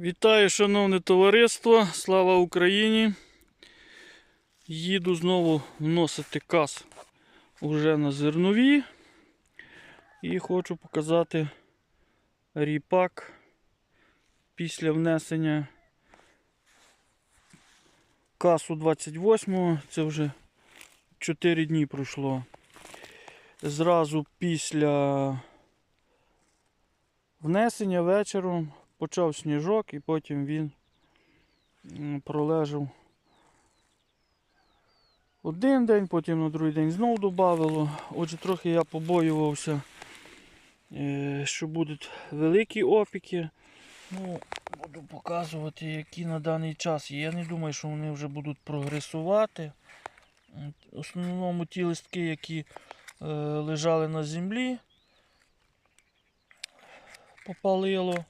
Вітаю, шановне товариство! Слава Україні! Їду знову вносити каз уже на зернові. І хочу показати ріпак після внесення касу 28-го. Це вже 4 дні пройшло. Зразу після внесення вечором почав сніжок і потім він пролежав один день, потім на другий день знову додавило. Отже, трохи я побоювався, е, що будуть великі опіки. Ну, буду показувати, які на даний час є. Я не думаю, що вони вже будуть прогресувати. В основному ті листки, які е, лежали на землі, попалило.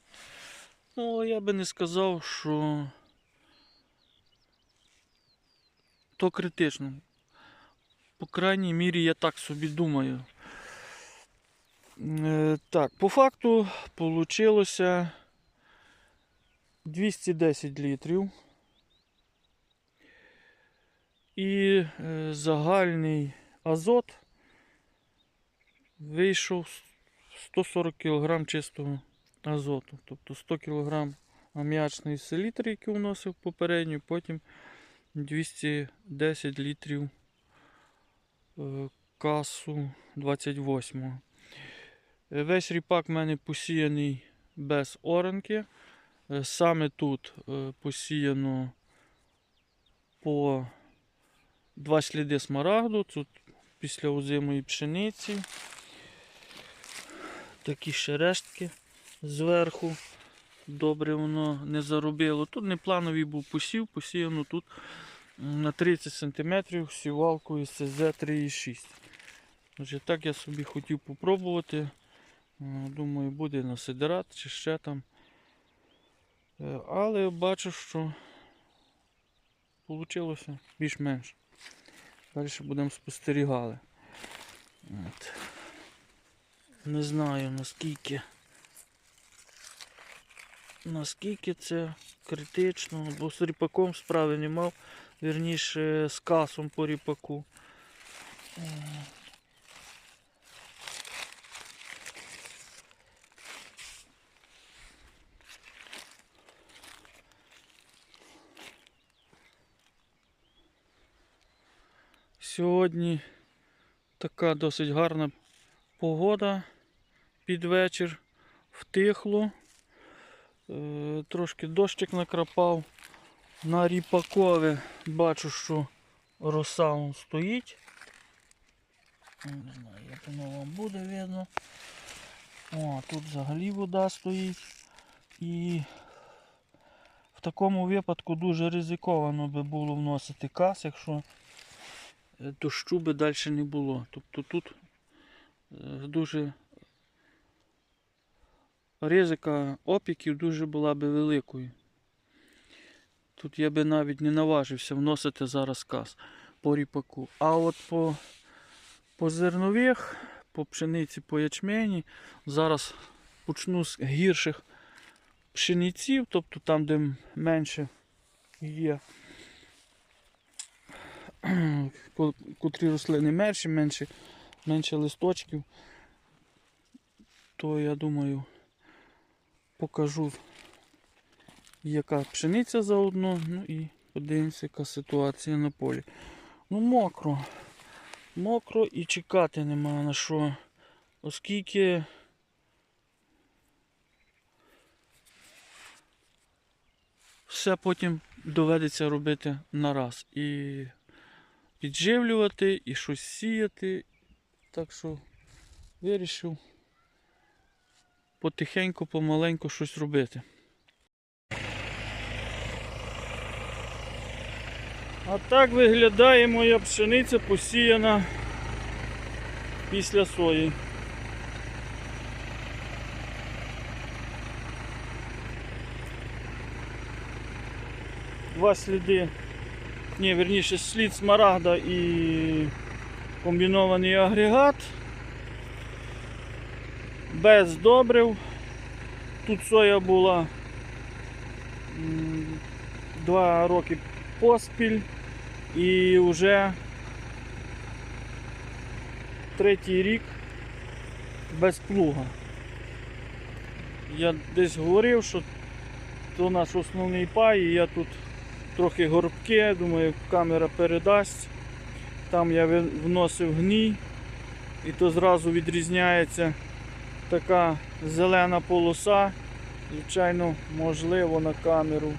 Ну, я би не сказав, що то критично. По крайній мірі, я так собі думаю. Е, так, по факту вийшло 210 літрів. І е, загальний азот вийшов 140 кг чистого азоту. Тобто 100 кг аміачної селітри, який вносив попередньо, потім 210 літрів е, касу 28. Е, Весь ріпак в мене посіяний без оранки. Е, Саме тут посіяно по два сліди смарагду. Тут після озимої пшениці. Такі ще рештки зверху. Добре воно не заробило. Тут не плановий був посів, посіяно тут на 30 см сівалкою СЗ 3,6. Отже, так я собі хотів попробувати. Думаю, буде на сидерат чи ще там. Е, Але бачу, що вийшло більш-менш. Далі будемо спостерігали. От. Не знаю наскільки наскільки це критично, бо з ріпаком справи не мав, вірніше з касом по ріпаку. Сьогодні така досить гарна погода під вечір, втихло. Е, Трошки дощик накрапав. На ріпакові бачу, що роса вон стоїть. Ну, Не знаю, як воно вам буде видно. О, тут взагалі вода стоїть. І в такому випадку дуже ризиковано би було вносити кас, якщо е, дощу би далі не було. Тобто тут е, дуже ризика опіків дуже була би великою. Тут я би навіть не наважився вносити зараз каз по ріпаку. А от по, по зернових, по пшениці, по ячмені, зараз почну з гірших пшениців, тобто там, де менше є, котрі рослини менші, менше, менше листочків, то я думаю покажу, яка пшениця заодно, ну і подивимося, яка ситуація на полі. Ну, мокро. Мокро і чекати нема на що. Оскільки все потім доведеться робити на раз. І підживлювати, і щось сіяти. Так що вирішив потихеньку, помаленьку щось робити. А так виглядає моя пшениця посіяна після сої. Два сліди, ні, верніше слід смарагда і комбінований агрегат. Без добрив. Тут соя була два роки поспіль і вже третій рік без плуга. Я десь говорив, що то наш основний пай, і я тут трохи горбки, думаю, камера передасть. Там я вносив гній, і то зразу відрізняється така зелена полоса. Звичайно, можливо, на камеру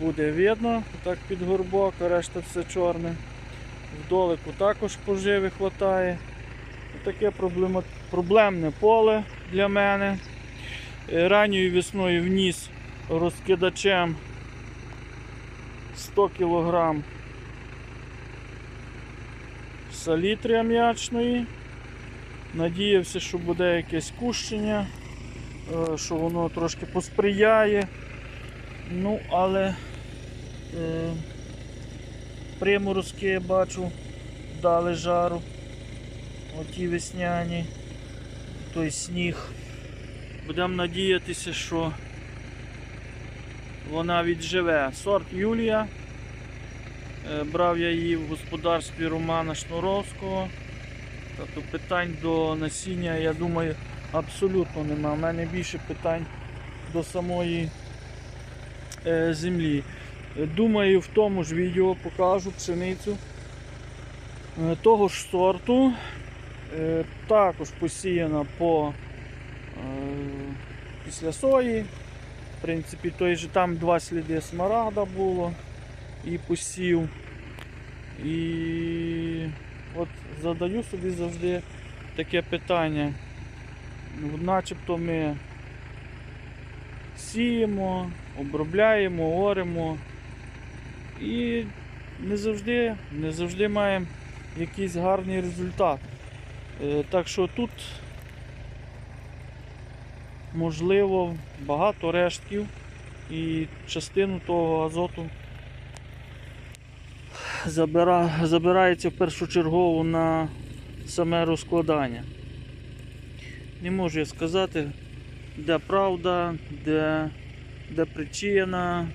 буде видно, так під горбок, а решта все чорне. Вдолику також поживи вистачає. Таке проблемне поле для мене. Е, Ранньою весною вніс розкидачем 100 кг салітри ам'ячної. Надіявся, що буде якесь кущення, е, що воно трошки посприяє. Ну, але е, приморозки бачу, дали жару. Оті весняні, той сніг. Будемо надіятися, що вона відживе. Сорт Юлія. Е, Брав я її в господарстві Романа Шнуровського. Тобто питань до насіння, я думаю, абсолютно нема. У мене більше питань до самої е, землі. Думаю, в тому ж відео покажу пшеницю е, того ж сорту. Е, Також посіяна по е, після сої. В принципі, той же там два сліди смарагда було і посів. І от задаю собі завжди таке питання. Ну, Начебто ми сіємо, обробляємо, оремо і не завжди, не завжди маємо якийсь гарний результат. Е, Так що тут можливо багато рештків і частину того азоту забира, забирається першочергово на саме розкладання. Не можу я сказати, де правда, де, де причина,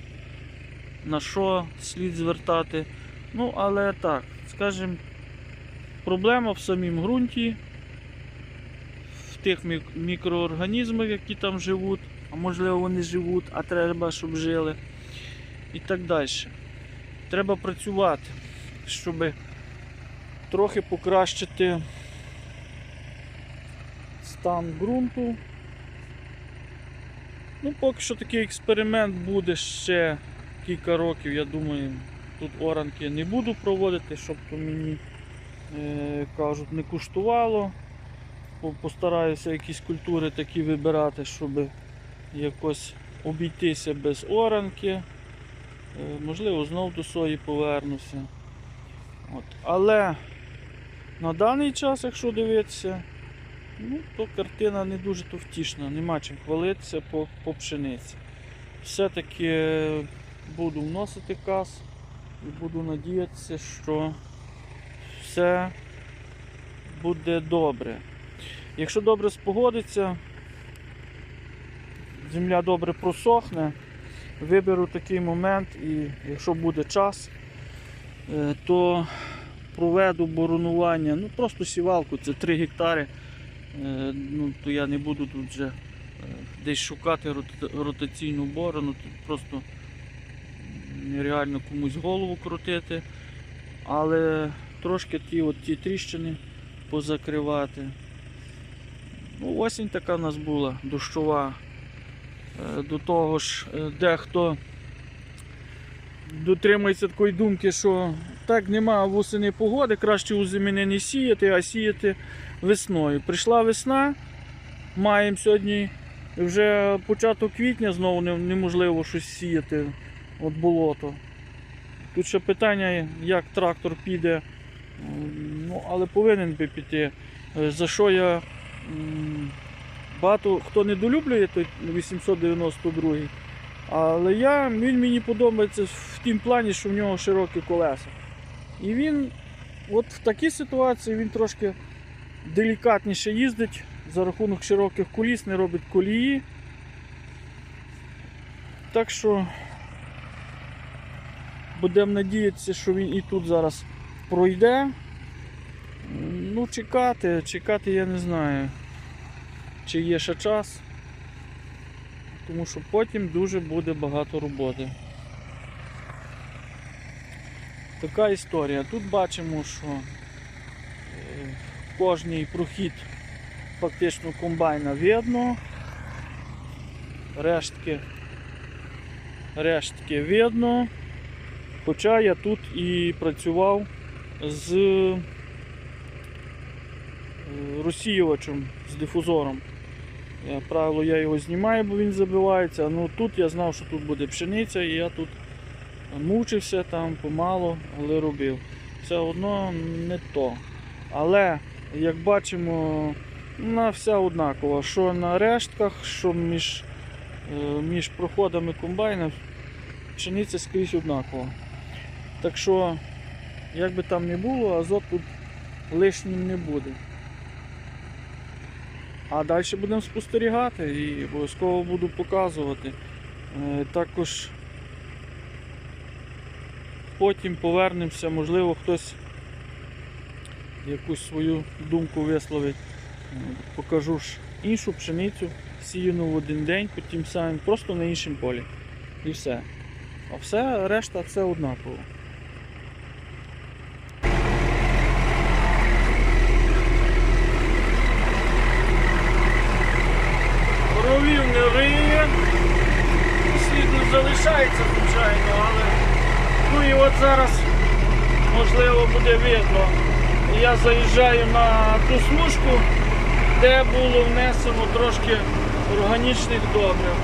на що слід звертати. Ну, але так, скажімо, проблема в самім ґрунті, в тих мікроорганізмах, які там живуть, а можливо вони живуть, а треба, щоб жили. І так далі. Треба працювати, щоб трохи покращити стан ґрунту. Ну, поки що такий експеримент буде ще кілька років, я думаю, тут оранки не буду проводити, щоб то мені е, кажуть, не куштувало. Постараюся якісь культури такі вибирати, щоб якось обійтися без оранки. Е, Можливо, знов до сої повернуся. От. Але на даний час, якщо дивитися, ну, то картина не дуже то втішна, нема чим хвалитися по, по пшениці. Все-таки буду вносити каз і буду надіятися, що все буде добре. Якщо добре спогодиться, земля добре просохне, виберу такий момент і якщо буде час, е, то проведу боронування, ну просто сівалку, це 3 гектари. Е, Ну, то я не буду тут вже е, десь шукати ротаційну борону, тут просто нереально комусь голову крутити. Але трошки ті, от, ті тріщини позакривати. Ну, осінь така в нас була дощова. Е, До того ж, е, дехто дотримується такої думки, що так нема восени погоди, краще у зимі не сіяти, а сіяти весною. Прийшла весна, маємо сьогодні вже початок квітня, знову неможливо щось сіяти от болото. Тут ще питання, як трактор піде, ну, але повинен би піти. Е, За що я багато хто недолюблює той 892 але я, він мені подобається в тім плані, що в нього широкі колеса. І він от в такій ситуації він трошки делікатніше їздить за рахунок широких коліс, не робить колії. Так що Будемо надіятися, що він і тут зараз пройде. Ну, чекати, чекати я не знаю, чи є ще час. Тому що потім дуже буде багато роботи. Така історія. Тут бачимо, що е, кожний прохід фактично комбайна видно. Рештки, рештки видно. Хоча я тут і працював з е, розсіювачем, з дифузором. Я, правило, я його знімаю, бо він забивається. Ну тут я знав, що тут буде пшениця, і я тут мучився там помало, але робив. Все одно не то. Але, як бачимо, вона вся однакова. Що на рештках, що між, е, між проходами комбайна, пшениця скрізь однакова. Так що, як би там не було, азот тут лишнім не буде. А далі будемо спостерігати і обов'язково буду показувати. Е, Також потім повернемося, можливо, хтось якусь свою думку висловить. Е, Покажу ж іншу пшеницю, сіяну в один день, потім самим просто на іншому полі. І все. А все, решта все однаково. Ровів не риє, слід не залишається, звичайно, але ну і от зараз можливо буде видно. Я заїжджаю на ту смужку, де було внесено трошки органічних добрив.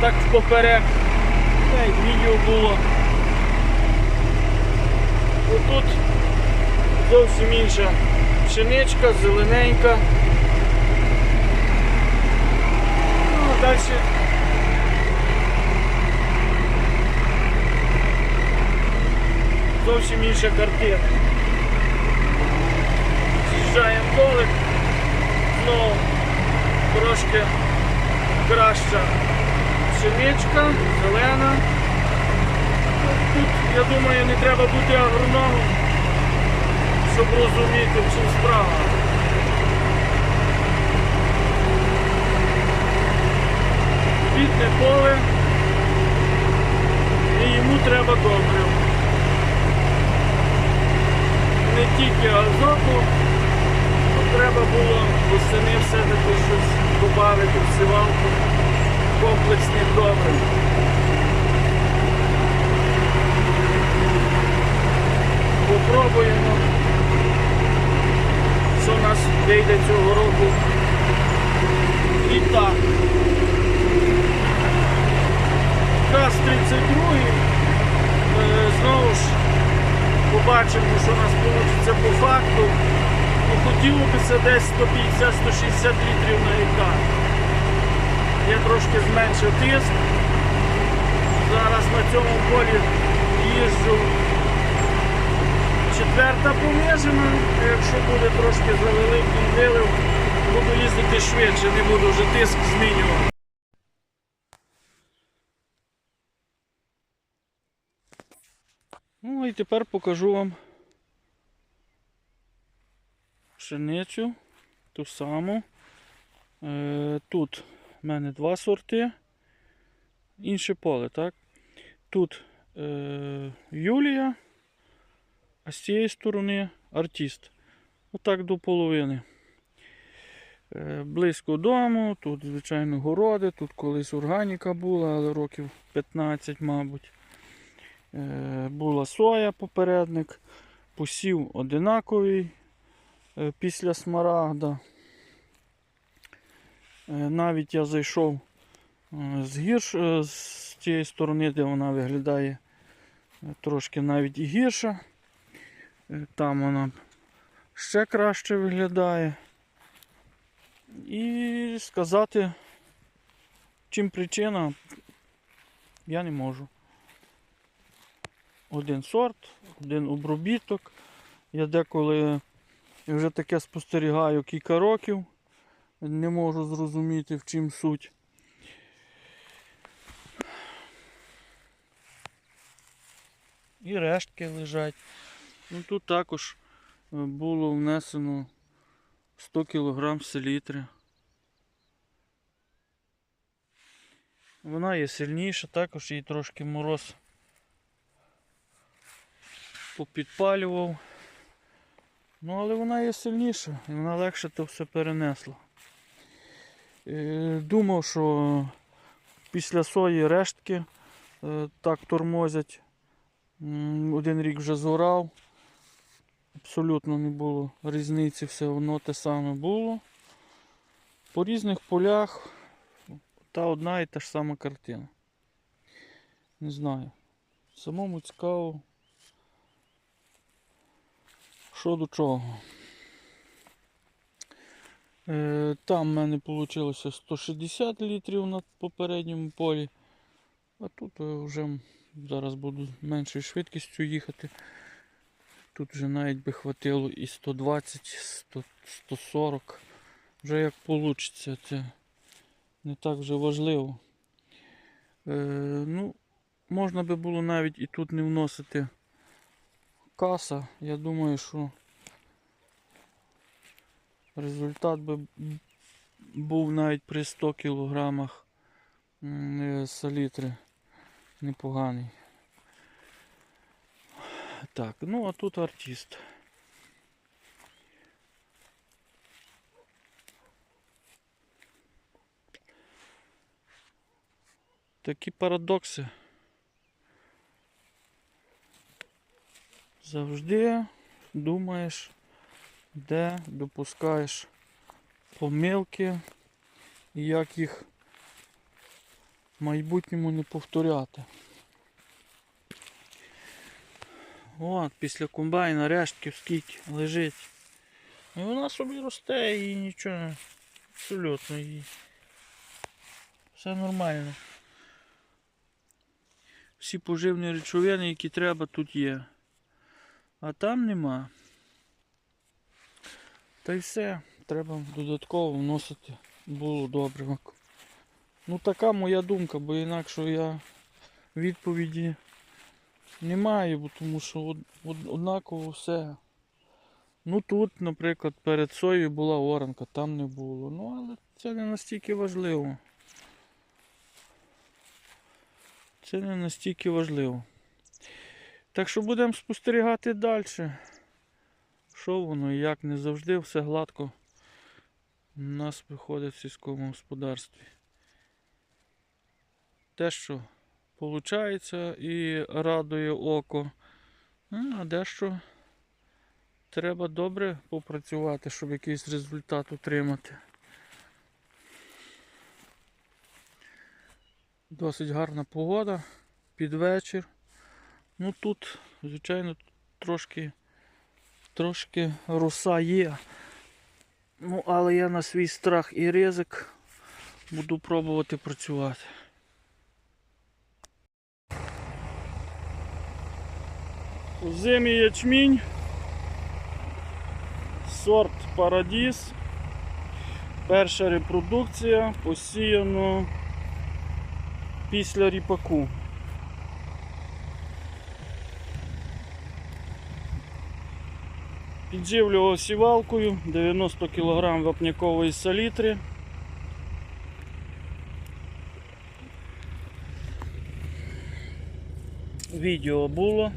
Так поперек навіть відео було. Отут зовсім інша пшеничка, зелененька. Ну, а далі. Зовсім інша картина. З'їжджаємо долик, знову трошки краща пшеничка, зелена. Тут, я думаю, не треба бути агрономом, щоб розуміти, в чим справа. Квітне поле і йому треба добрив. Не тільки азоту, треба було восени все-таки щось додати в сівалку комплексних добрив. Попробуємо, що нас вийде цього року. І так. КАЗ 32 е, знову ж побачимо, що у нас вийде по факту. Ну, хотілося десь 150-160 літрів на гектар. Я трошки зменшив тиск. Зараз на цьому полі їжджу четверта понижена. Якщо буде трошки завеликий вилив, буду їздити швидше, не буду вже тиск змінювати. Ну і тепер покажу вам пшеницю, ту саму. Е, Тут в мене два сорти. Інше поле, так? Тут е, Юлія, а з цієї сторони артист. Отак до половини. Е, близько дому, тут, звичайно, городи, тут колись органіка була, але років 15, мабуть. Е, була соя попередник, посів одинаковий е, після смарагда. Е, Навіть я зайшов з гірш, з тієї сторони, де вона виглядає трошки навіть і гірша. Е, Там вона ще краще виглядає. І сказати, чим причина, я не можу. Один сорт, один обробіток. Я деколи вже таке спостерігаю кілька років. Не можу зрозуміти, в чим суть. і рештки лежать. Ну, тут також е, було внесено 100 кг селітри. Вона є сильніша, також її трошки мороз попідпалював. Ну, але вона є сильніша і вона легше то все перенесла. Е, Думав, що після сої рештки е, так тормозять. Один рік вже зорав. Абсолютно не було різниці, все одно те саме було. По різних полях та одна і та ж сама картина. Не знаю. Самому цікаво. Що до чого. Е, Там в мене вийшло 160 літрів на попередньому полі. А тут е, вже зараз буду меншою швидкістю їхати. Тут вже навіть би хватило і 120, 100, 140. Вже як вийде, це не так вже важливо. Е, ну, можна би було навіть і тут не вносити каса. Я думаю, що результат би був навіть при 100 кілограмах е, салітри непоганий. Так, ну а тут артист. Такі парадокси. Завжди думаєш, де допускаєш помилки і як їх в майбутньому не повторяти. От, після комбайна рештків скільки лежить. І вона собі росте і нічого. Абсолютно і все нормально. Всі поживні речовини, які треба, тут є. А там нема. Та й все. Треба додатково вносити було добре. Ну така моя думка, бо інакше я відповіді не маю, тому що од- од- однаково все. Ну тут, наприклад, перед соєю була оранка, там не було. Ну, але це не настільки важливо. Це не настільки важливо. Так що будемо спостерігати далі. Що воно і як не завжди все гладко у нас виходить в сільському господарстві. Те, що виходить і радує око, ну, а дещо треба добре попрацювати, щоб якийсь результат отримати. Досить гарна погода під вечір. Ну тут, звичайно, трошки, трошки роса є. Ну, але я на свій страх і ризик буду пробувати працювати. Зимі ячмінь. Сорт Парадіс. Перша репродукція посіяно після ріпаку. Підживлював сівалкою 90 кг вапнякової салітри. Відео було.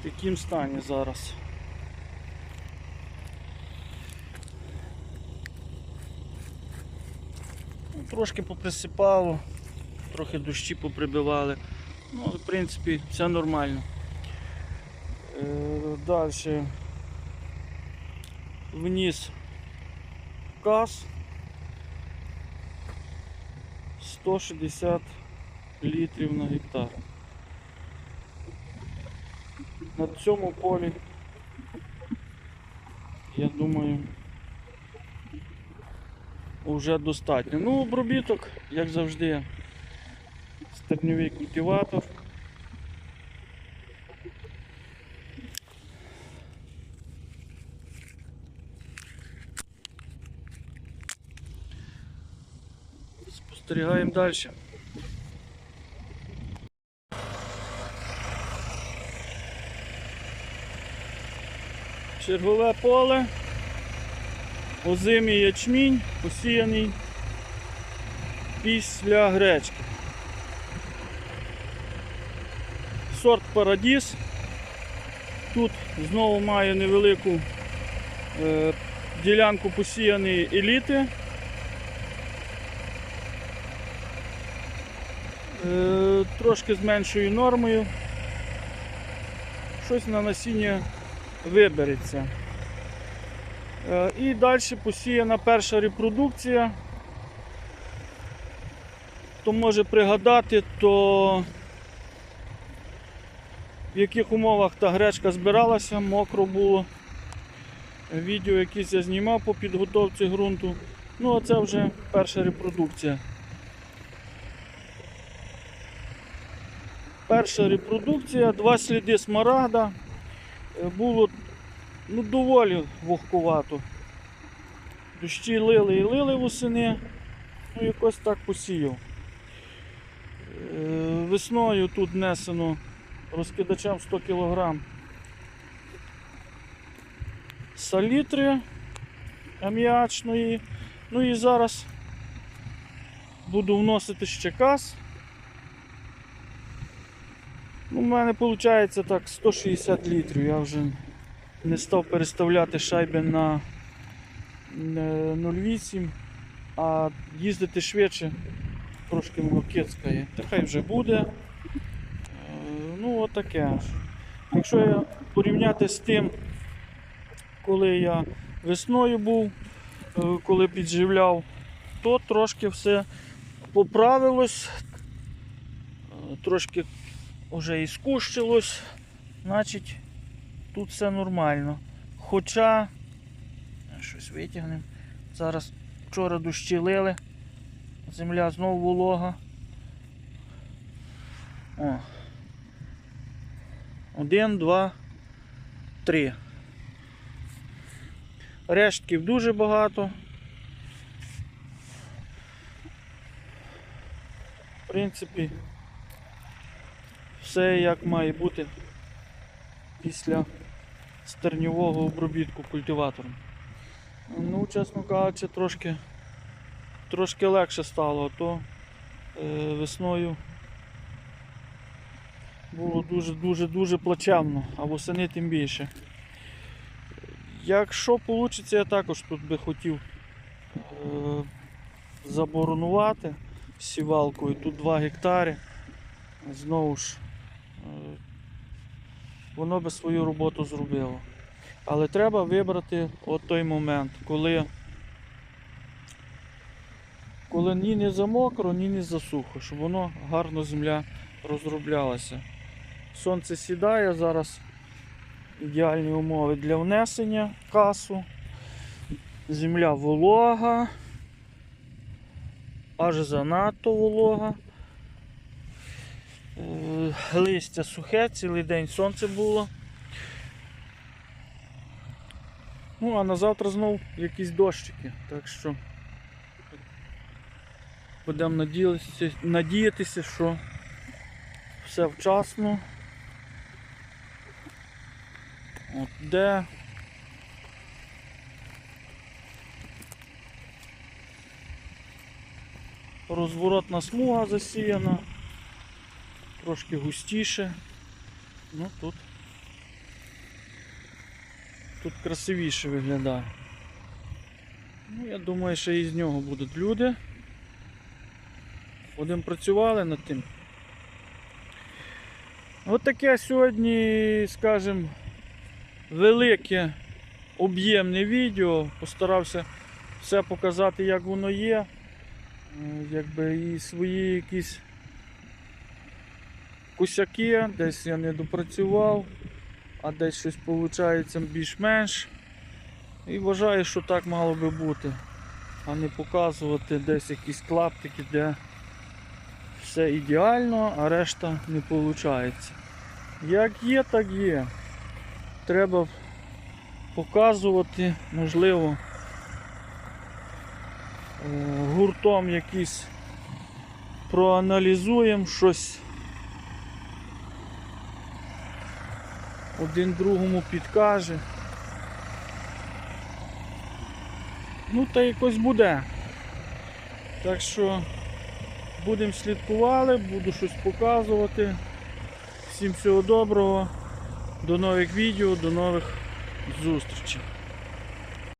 В таким стані зараз. Ну, Трошки поприсипало, трохи дощі поприбивали. Ну, але в принципі все нормально. Е, Далі вниз газ 160 літрів на гектар. На цьому полі, я думаю, вже достатньо. Ну, обробіток, як завжди, стерньовий культиватор. Спостерігаємо далі. Чергове поле, озимий ячмінь, посіяний після гречки. Сорт Парадіс. Тут знову має невелику е, ділянку посіяної еліти. Трошки з меншою нормою. Щось на насіння вибереться. Е, І далі посіяна перша репродукція. Хто може пригадати, то в яких умовах та гречка збиралася, мокро було. Відео якісь я знімав по підготовці ґрунту. Ну а це вже перша репродукція. Перша репродукція, два сліди смарагда. Е, Було ну, доволі вогкувато. Дощі лили і лили восени, ну якось так посіяв. Е, Весною тут внесено розкидачем 100 кг салітри аміачної. Ну і зараз буду вносити ще каз. Ну, У мене виходить так 160 літрів. Я вже не став переставляти шайби на е, 0,8, а їздити швидше трошки воно кицькає. Та хай вже буде. Е, Ну, отаке. Якщо я порівняти з тим, коли я весною був, е, коли підживляв, то трошки все поправилось, е, трошки вже і скущилось, значить тут все нормально. Хоча, щось витягнемо. Зараз вчора дощі лили, земля знову волога. О. Один, два, три. Рештків дуже багато. В принципі, все як має бути після стерньового обробітку культиватором. Ну, чесно кажучи, трошки, трошки легше стало, а то е, весною було дуже-дуже-дуже плачевно, а восени тим більше. Якщо вийде, я також тут би хотів е, заборонувати сівалкою. Тут 2 гектари. Знову ж воно би свою роботу зробило. Але треба вибрати от той момент, коли, коли ні не замокро, ні не засухо, щоб воно гарно земля розроблялася. Сонце сідає зараз ідеальні умови для внесення касу. Земля волога, аж занадто волога. Е, Листя сухе, цілий день сонце було. Ну, а на завтра знов якісь дощики, так що будемо надіятися, надіятися, що все вчасно. От де розворотна смуга засіяна, трошки густіше. Ну тут тут красивіше виглядає. Ну, я думаю, що і з нього будуть люди. Будемо працювали над тим. От таке сьогодні, скажімо, велике об'ємне відео. Постарався все показати, як воно є. Е, Якби і свої якісь косяки, десь я не допрацював, а десь щось виходить більш-менш. І вважаю, що так мало би бути, а не показувати десь якісь клаптики, де все ідеально, а решта не виходить. Як є, так є. Треба показувати, можливо, е, гуртом якийсь проаналізуємо щось. один другому підкаже. Ну та якось буде. Так що будемо слідкували, буду щось показувати. Всім всього доброго, до нових відео, до нових зустрічей.